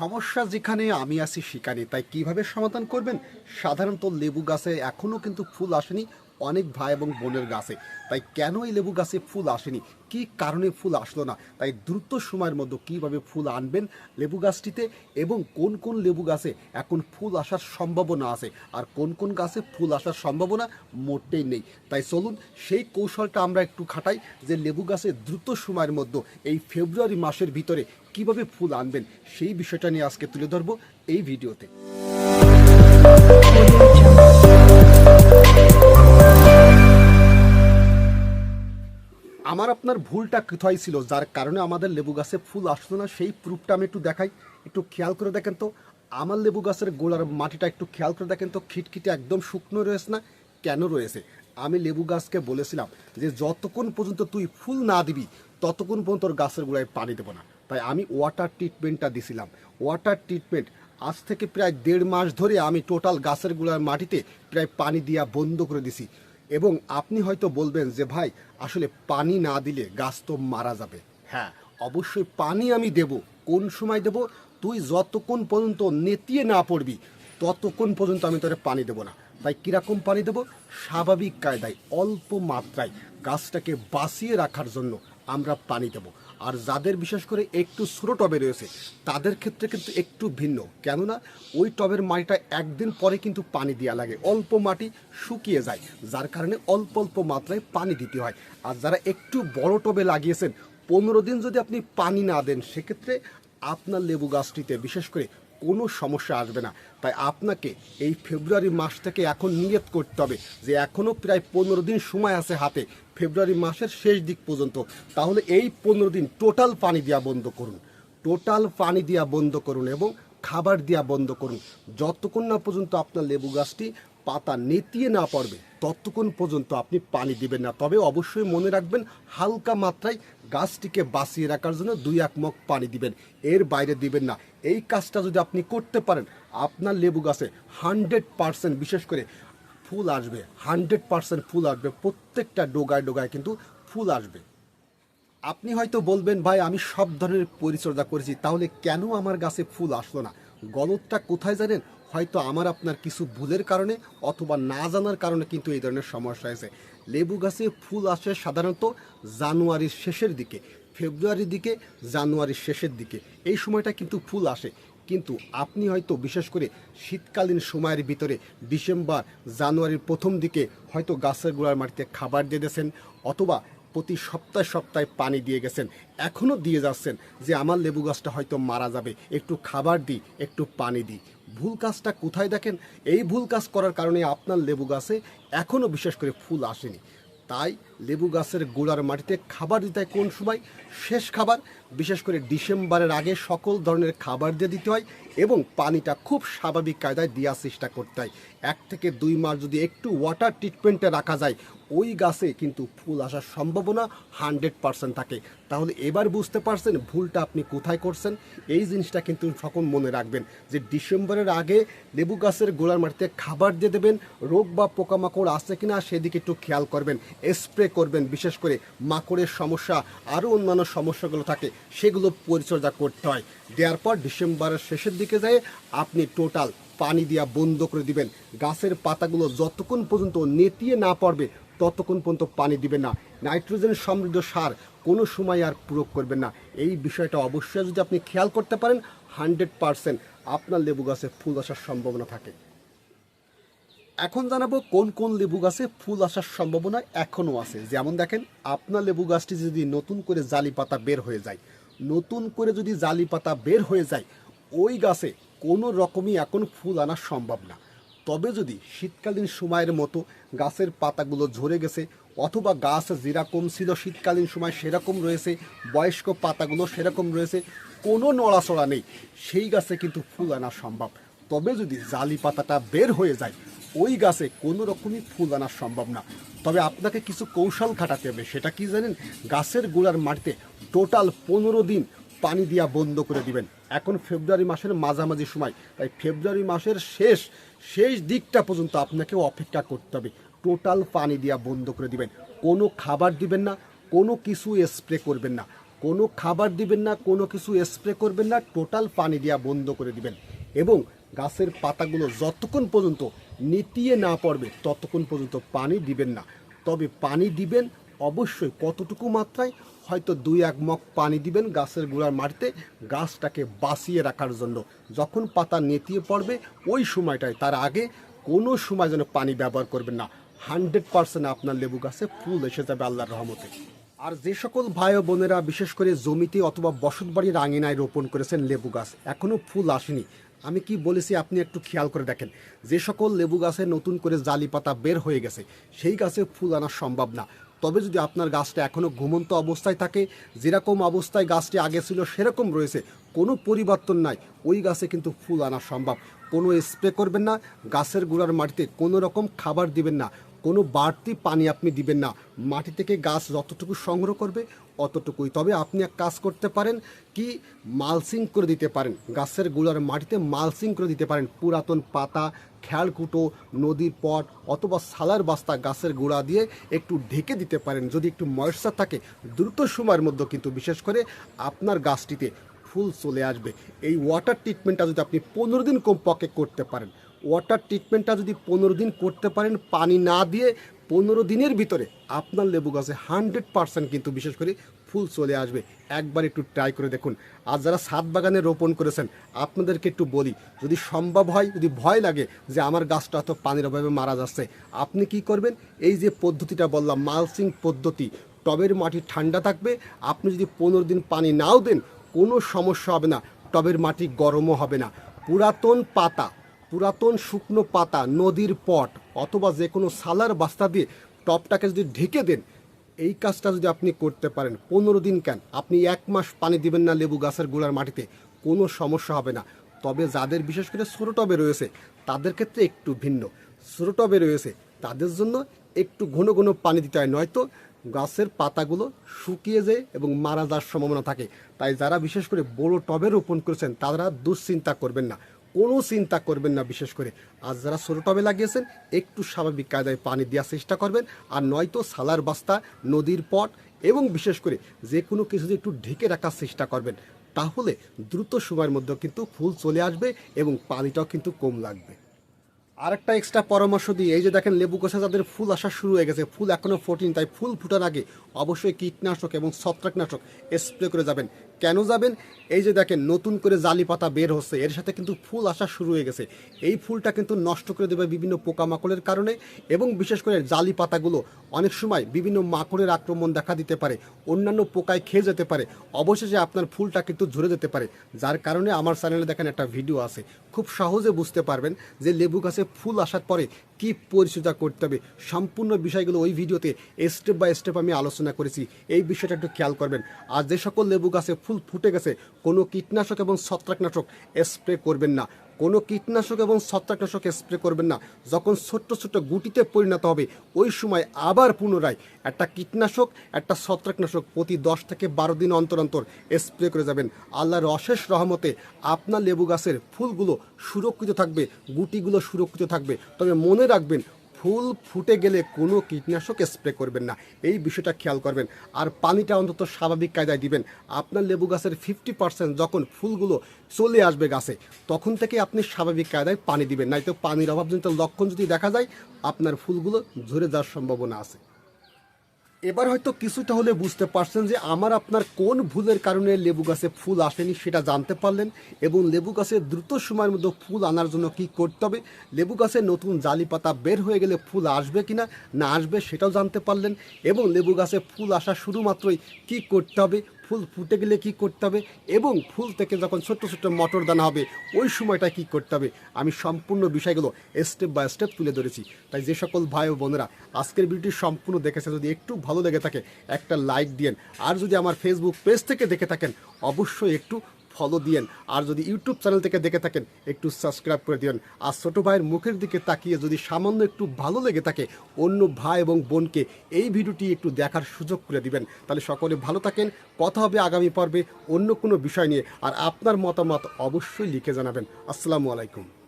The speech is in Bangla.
সমস্যা যেখানে আমি আছি সেখানে। তাই কীভাবে সমাধান করবেন? সাধারণত লেবু গাছে এখনও কিন্তু ফুল আসেনি, অনেক ভাই এবং বোনের গাছে। তাই কেন এই লেবু গাছে ফুল আসেনি? কি কারণে ফুল আসলো না? তাই দ্রুত সময়ের মধ্যে কীভাবে ফুল আনবেন লেবু গাছটিতে এবং কোন কোন লেবু গাছে এখন ফুল আসার সম্ভাবনা আছে? আর কোন কোন গাছে ফুল আসার সম্ভাবনা মোটেই নেই। তাই চলুন সেই কৌশলটা আমরা একটু খাটাই যে লেবু গাছে দ্রুত সময়ের মধ্যে এই ফেব্রুয়ারি মাসের ভিতরে কীভাবে ফুল আনবেন সেই বিষয়টা নিয়ে আজকে তুলে ধরবো এই ভিডিওতে। আমার আপনার ভুলটা কোথায় ছিল? যার কারণে আমাদের লেবু গাছে ফুল আসতো না, সেই প্রুফটা আমি একটু দেখাই। একটু খেয়াল করে দেখেন তো, আমার লেবু গাছের গোড়ার মাটিটা একটু খেয়াল করে দেখেন তো, খিটখিটে একদম শুকনো রয়েছে না, কেন রয়েছে? আমি লেবু গাছকে বলেছিলাম যে, যতক্ষণ পর্যন্ত তুই ফুল না দিবি, ততক্ষণ পর্যন্ত তোর গাছের গোড়ায় পানি দেবো না। তাই আমি ওয়াটার ট্রিটমেন্টটা দিছিলাম। ওয়াটার ট্রিটমেন্ট আজ থেকে প্রায় দেড় মাস ধরে আমি টোটাল গাছেরগুলার মাটিতে প্রায় পানি দিয়া বন্ধ করে দিছি। এবং আপনি হয়তো বলবেন যে, ভাই, আসলে পানি না দিলে গাছ তো মারা যাবে। হ্যাঁ অবশ্যই পানি আমি দেব। কোন সময় দেব? তুই যতক্ষণ পর্যন্ত নেতিয়ে না পড়বি, ততক্ষণ পর্যন্ত আমি তোরে পানি দেব না। তাই কীরকম পানি দেব? স্বাভাবিক কায়দায়, অল্প মাত্রায় গাছটাকে বাঁচিয়ে রাখার জন্য আমরা পানি দেব। আর যাদের বিশেষ করে একটু ছোটো টবে রয়েছে, তাদের ক্ষেত্রে কিন্তু একটু ভিন্ন। কেননা, ওই টবের মাটিটা একদিন পরে কিন্তু পানি দেওয়া লাগে। অল্প মাটি শুকিয়ে যায়, যার কারণে অল্প অল্প মাত্রায় পানি দিতে হয়। আর যারা একটু বড় টবে লাগিয়েছেন, পনেরো দিন যদি আপনি পানি না দেন, সেক্ষেত্রে আপনার লেবু গাছটিতে বিশেষ করে কোনো সমস্যা আসবে না। তাই আপনাকে এই ফেব্রুয়ারি মাস থেকে এখন নিয়ত করতে হবে যে এখনও প্রায় পনেরো দিন সময় আছে হাতে, ফেব্রুয়ারি মাসের শেষ দিক পর্যন্ত। তাহলে এই পনেরো দিন টোটাল পানি দেওয়া বন্ধ করুন। টোটাল পানি দেওয়া বন্ধ করুন এবং খাবার দেওয়া বন্ধ করুন। যতক্ষণ না পর্যন্ত আপনার লেবু গাছটি পাতা নেতিয়ে না পড়বে ততক্ষণ পর্যন্ত আপনি পানি দিবেন না। তবে অবশ্যই মনে রাখবেন, হালকা মাত্রায় গাছটিকে বাঁচিয়ে রাখার জন্য দুই এক মগ পানি দিবেন। এর বাইরে দিবেন না। এই কাজটা যদি আপনি করতে পারেন, আপনার লেবু গাছে হান্ড্রেড পারসেন্ট, বিশেষ করে ফুল আসবে, হান্ড্রেড পারসেন্ট ফুল আসবে, প্রত্যেকটা ডোগায় ডোগায় কিন্তু ফুল আসবে। আপনি হয়তো বলবেন, ভাই, আমি সব ধরনের পরিচর্যা করেছি, তাহলে কেন আমার গাছে ফুল আসলো না? গলতটা কোথায় জানেন? হয়তো আমার আপনার কিছু ভুলের কারণে অথবা না জানার কারণে কিন্তু এই ধরনের সমস্যা হয়েছে। লেবু গাছে ফুল আসে সাধারণত জানুয়ারির শেষের দিকে, ফেব্রুয়ারির দিকে, জানুয়ারির শেষের দিকে। এই সময়টা কিন্তু ফুল আসে। কিন্তু আপনি হয়তো বিশেষ করে শীতকালীন সময়ের ভিতরে ডিসেম্বর, জানুয়ারির প্রথম দিকে হয়তো গাছের গোড়ার মাটিতে খাবার দিয়ে দিয়েছেন অথবা প্রতি সপ্তাহে সপ্তাহে পানি দিয়ে গেছেন। এখনও দিয়ে যাচ্ছেন যে আমার লেবু গাছটা হয়তো মারা যাবে। একটু খাবার দিই, একটু পানি দিই। ভুল কাজটা কোথায় দেখেন? এই ভুল কাজ করার কারণে আপনার লেবু গাছে এখনও বিশেষ করে ফুল আসেনি। তাই লেবু গাছের গোড়ার মাটিতে খাবার দিতে হয় কোন সময়? শেষ খাবার, বিশেষ করে ডিসেম্বরের আগে সকল ধরনের খাবার দিয়ে দিতে হয় এবং পানিটা খুব স্বাভাবিক কায়দায় দেওয়ার চেষ্টা করতে হয়। এক থেকে দুই মাস যদি একটু ওয়াটার ট্রিটমেন্টে রাখা যায়, ওই গাছে কিন্তু ফুল আসার সম্ভাবনা হান্ড্রেড পার্সেন্ট থাকে। তাহলে এবার বুঝতে পারছেন ভুলটা আপনি কোথায় করছেন? এই জিনিসটা কিন্তু সকল মনে রাখবেন যে ডিসেম্বরের আগে লেবু গাছের গোড়ার মাটিতে খাবার দিয়ে দেবেন, রোগ বা পোকামাকড় আছে কিনা সেদিকে একটু খেয়াল করবেন। স্প্রে করবেন, বিশেষ করে মাকড়ের সমস্যা, আরও অন্যান্য সমস্যাগুলো থাকে, সেগুলো পরিচর্যা করতে হয়। দেওয়ার পর ডিসেম্বরের শেষের দিকে যায় আপনি টোটাল পানি দিয়া বন্ধ করে দিবেন। গাছের পাতাগুলো যতক্ষণ পর্যন্ত নেতিয়ে না পড়বে, ততক্ষণ পর্যন্ত পানি দিবেন না। নাইট্রোজেন সমৃদ্ধ সার কোনো সময় আর প্রয়োগ করবেন না। এই বিষয়টা অবশ্যই যদি আপনি খেয়াল করতে পারেন, হান্ড্রেড পারসেন্ট আপনার লেবু গাছে ফুল আসার সম্ভাবনা থাকে। এখন জানাব কোন কোন লেবু গাছে ফুল আসার সম্ভাবনা এখনও আছে। যেমন দেখেন, আপনার লেবু গাছটি যদি নতুন করে জালি পাতা বের হয়ে যায়, নতুন করে যদি জালি পাতা বের হয়ে যায়, ওই গাছে কোনো রকমই এখন ফুল আনা সম্ভব না। তবে যদি শীতকালীন সময়ের মতো গাছের পাতাগুলো ঝরে গেছে, অথবা গাছ যেরকম ছিল শীতকালীন সময় সেরকম রয়েছে, বয়স্ক পাতাগুলো সেরকম রয়েছে, কোনো নড়াচড়া নেই, সেই গাছে কিন্তু ফুল আনা সম্ভব। তবে যদি জালি পাতাটা বের হয়ে যায় ওই গাছে কোনো রকমই ফুল আনা সম্ভব না। তবে আপনাকে কিছু কৌশল খাটাতে হবে, সেটা কি জানেন? গাছের গোড়ার মাটিতে টোটাল পনেরো দিন পানি দিয়া বন্ধ করে দিবেন। এখন ফেব্রুয়ারি মাসের মাঝামাঝি সময়, তাই ফেব্রুয়ারি মাসের শেষ শেষ দিকটা পর্যন্ত আপনাকে অপেক্ষা করতে হবে। টোটাল পানি দিয়া বন্ধ করে দিবেন। কোনো খাবার দিবেন না, কোনো কিছু স্প্রে করবেন না। কোনো খাবার দিবেন না, কোনো কিছু স্প্রে করবেন না, টোটাল পানি দেওয়া বন্ধ করে দিবেন। এবং গাছের পাতাগুলো যতক্ষণ পর্যন্ত নিতিয়ে না পড়বে, ততক্ষণ পর্যন্ত পানি দিবেন না। তবে পানি দিবেন অবশ্যই কতটুকু মাত্রায়? হয়তো দুই এক মগ পানি দিবেন গাছের গোড়ার মাটিতে গাছটাকে বাঁচিয়ে রাখার জন্য। যখন পাতা নেতিয়ে পড়বে, ওই সময়টায়, তার আগে কোনো সময় যেন পানি ব্যবহার করবেন না। হান্ড্রেড পার্সেন্ট আপনার লেবু গাছে ফুল এসে যাবে আল্লাহর রহমতে। আর যে সকল ভাই ও বোনেরা, বিশেষ করে জমিতে অথবা বসতবাড়ির আঙিনায় রোপণ করেছেন লেবু গাছ এখনও ফুল আসেনি। আমি কি বলেছি আপনি একটু খেয়াল করে দেখেন। যে সকল লেবু গাছে নতুন করে জালি পাতা বের হয়ে গেছে, সেই গাছে ফুল আনা সম্ভব না। তবে যদি আপনার গাছটা এখনও ঘুমন্ত অবস্থায় থাকে, যেরকম অবস্থায় গাছটি আগে ছিল সেরকম রয়েছে, কোনো পরিবর্তন নাই। ওই গাছে কিন্তু ফুল আনা সম্ভব। কোনো স্প্রে করবেন না, গাছের গোড়ার মাটিতে কোনো রকম খাবার দিবেন না। কোনো বাড়তি পানি আপনি দিবেন না। মাটি থেকে গাছ যতটুকু সংগ্রহ করবে, অতটুকুই। তবে আপনি এক কাজ করতে পারেন কি, মালসিং করে দিতে পারেন। গাছের গোড়ার মাটিতে মালসিং করে দিতে পারেন। পুরাতন পাতা খেয়ালকুটো নদীর পট অথবা সালার বাস্তা গাছের গোড়া দিয়ে একটু ঢেকে দিতে পারেন। যদি একটু ময়েশ্চার থাকে, দ্রুত সময়ের মধ্যে কিন্তু বিশেষ করে আপনার গাছটিতে ফুল চলে আসবে। এই ওয়াটার ট্রিটমেন্টটা যদি আপনি পনেরো দিন কমপক্ষে করতে পারেন ওয়াটার ট্রিটমেন্টটা যদি পনেরো দিন করতে পারেন, পানি না দিয়ে পনেরো দিনের ভিতরে আপনার লেবু গাছে হান্ড্রেড পার্সেন্ট কিন্তু বিশেষ করে ফুল চলে আসবে। একবার একটু ট্রাই করে দেখুন। আর যারা সাত বাগানে রোপণ করেছেন, আপনাদেরকে একটু বলি, যদি সম্ভব হয়, যদি ভয় লাগে যে আমার গাছটা তো পানির অভাবে মারা যাচ্ছে, আপনি কি করবেন? এই যে পদ্ধতিটা বললাম মালসিং পদ্ধতি, টবের মাটি ঠান্ডা থাকবে, আপনি যদি পনেরো দিন পানি নাও দেন, কোনো সমস্যা হবে না, টবের মাটি গরমও হবে না। পুরাতন পাতা পুরাতন শুকনো পাতা নদীর পট অথবা যে কোনো সালার বাস্তা দিয়ে টপটাকে যদি ঢেকে দেন, এই কাজটা যদি আপনি করতে পারেন, পনেরো দিন কেন? আপনি এক মাস পানি দিবেন না লেবু গাছের গোড়ার মাটিতে, কোনো সমস্যা হবে না। তবে যাদের বিশেষ করে ছোটো টবে রয়েছে, তাদের ক্ষেত্রে একটু ভিন্ন। ছোটো টবে রয়েছে, তাদের জন্য একটু ঘন ঘন পানি দিতে হয়, নয়তো গাছের পাতাগুলো শুকিয়ে যায় এবং মারা যাওয়ার সম্ভাবনা থাকে। তাই যারা বিশেষ করে বড় টবে রোপণ করেছেন, তারা দুশ্চিন্তা করবেন না। কোনো চিন্তা করবেন না বিশেষ করে। আজ যারা ছোটো টবে লাগিয়েছেন, একটু স্বাভাবিক কায়দায় পানি দেওয়ার চেষ্টা করবেন, আর নয়তো সালার বাস্তা, নদীর পট এবং বিশেষ করে যে কোনো কিছু একটু ঢেকে রাখার চেষ্টা করবেন। তাহলে দ্রুত সময়ের মধ্যে কিন্তু ফুল চলে আসবে এবং পানিটাও কিন্তু কম লাগবে। আরেকটা এক্সট্রা পরামর্শ দিই এই যে দেখেন লেবু গাছে যাদের ফুল আসা শুরু হয়ে গেছে, ফুল এখনও ফোরটিন তাই ফুল ফুটার আগে অবশ্যই কীটনাশক এবং ছত্রাকনাশক স্প্রে করে যাবেন। কেন যাবেন? এই যে দেখেন নতুন করে জালি পাতা বের হচ্ছে, এর সাথে কিন্তু ফুল আসা শুরু হয়ে গেছে। এই ফুলটা কিন্তু নষ্ট করে দেবে বিভিন্ন পোকামাকড়ের কারণে এবং বিশেষ করে জালি পাতাগুলো অনেক সময় বিভিন্ন মাকড়ের আক্রমণ দেখা দিতে পারে, অন্যান্য পোকায় খেয়ে যেতে পারে, অবশেষে আপনার ফুলটা কিন্তু ঝরে যেতে পারে। যার কারণে আমার চ্যানেলে দেখেন একটা ভিডিও আছে, খুব সহজে বুঝতে পারবেন যে লেবু গাছে ফুল আসার পরে কি পরিচর্যা করতে হবে? সম্পূর্ণ বিষয়গুলো ওই ভিডিওতে স্টেপ বাই স্টেপ আমি আলোচনা করেছি। এই বিষয়টা একটু খেয়াল করবেন। আর যে সকল লেবু গাছে ফুল ফুটে গেছে, কোনো কীটনাশক এবং ছত্রাকনাশক স্প্রে করবেন না। কোনো কীটনাশক এবং ছত্রাকনাশক স্প্রে করবেন না। যখন ছোট্ট ছোট্ট গুটিতে পরিণত হবে, ওই সময় আবার পুনরায় একটা কীটনাশক, একটা ছত্রাকনাশক প্রতি দশ থেকে বারো দিন অন্তর অন্তর স্প্রে করে যাবেন। আল্লাহর অশেষ রহমতে আপনার লেবু গাছের ফুলগুলো সুরক্ষিত থাকবে, গুটিগুলো সুরক্ষিত থাকবে। তবে মনে রাখবেন ফুল ফুটে গেলে কোনো কীটনাশক স্প্রে করবেন না। এই বিষয়টা খেয়াল করবেন। আর পানিটা অন্তত স্বাভাবিক কায়দায় দিবেন। আপনার লেবু গাছের ফিফটি পার্সেন্ট যখন ফুলগুলো চলে আসবে গাছে, তখন থেকে আপনি স্বাভাবিক কায়দায় পানি দিবেন। নাইতো পানির অভাবজনিত লক্ষণ যদি দেখা যায়, আপনার ফুলগুলো ঝরে যাওয়ার সম্ভাবনা আছে। এবার হয়তো কিছুটা হলে বুঝতে পারছেন যে আমার আপনার কোন ভুলের কারণে লেবু গাছে ফুল আসেনি সেটা জানতে পারলেন এবং লেবু গাছে দ্রুত সময়ের মধ্যে ফুল আনার জন্য কি করতে হবে? লেবু গাছে নতুন জালি পাতা বের হয়ে গেলে ফুল আসবে কিনা? না আসবে সেটাও জানতে পারলেন এবং লেবু গাছে ফুল আসা শুধুমাত্রই কি করতে হবে? ফুল ফুটে গেলে কি করতে হবে? এবং ফুল থেকে যখন ছোট্ট ছোট্ট মটর দানা হবে, ওই সময়টা কি করতে হবে? আমি সম্পূর্ণ বিষয়গুলো স্টেপ বাই স্টেপ তুলে ধরেছি। তাই যে সকল ভাই ও বোনেরা, আজকের ভিডিওটি সম্পূর্ণ দেখেছে। যদি একটু ভালো লেগে থাকে, একটা লাইক দিয়েন। আর যদি আমার ফেসবুক পেজ থেকে দেখে থাকেন, অবশ্যই একটু ফলো দিয়েন। আর যদি ইউটিউব চ্যানেল থেকে দেখে থাকেন, একটু সাবস্ক্রাইব করে দিন আর ছোট ভাইয়ের মুখের দিকে তাকিয়ে যদি সামান্য একটু ভালো লেগে থাকে, অন্য ভাই এবং বোনকে এই ভিডিওটি একটু দেখার সুযোগ করে দিবেন। তাহলে সকলে ভালো থাকেন, কথা হবে আগামী পর্বে অন্য কোনো বিষয় নিয়ে। আর আপনার মতামত অবশ্যই লিখে জানাবেন। আসসালামু আলাইকুম।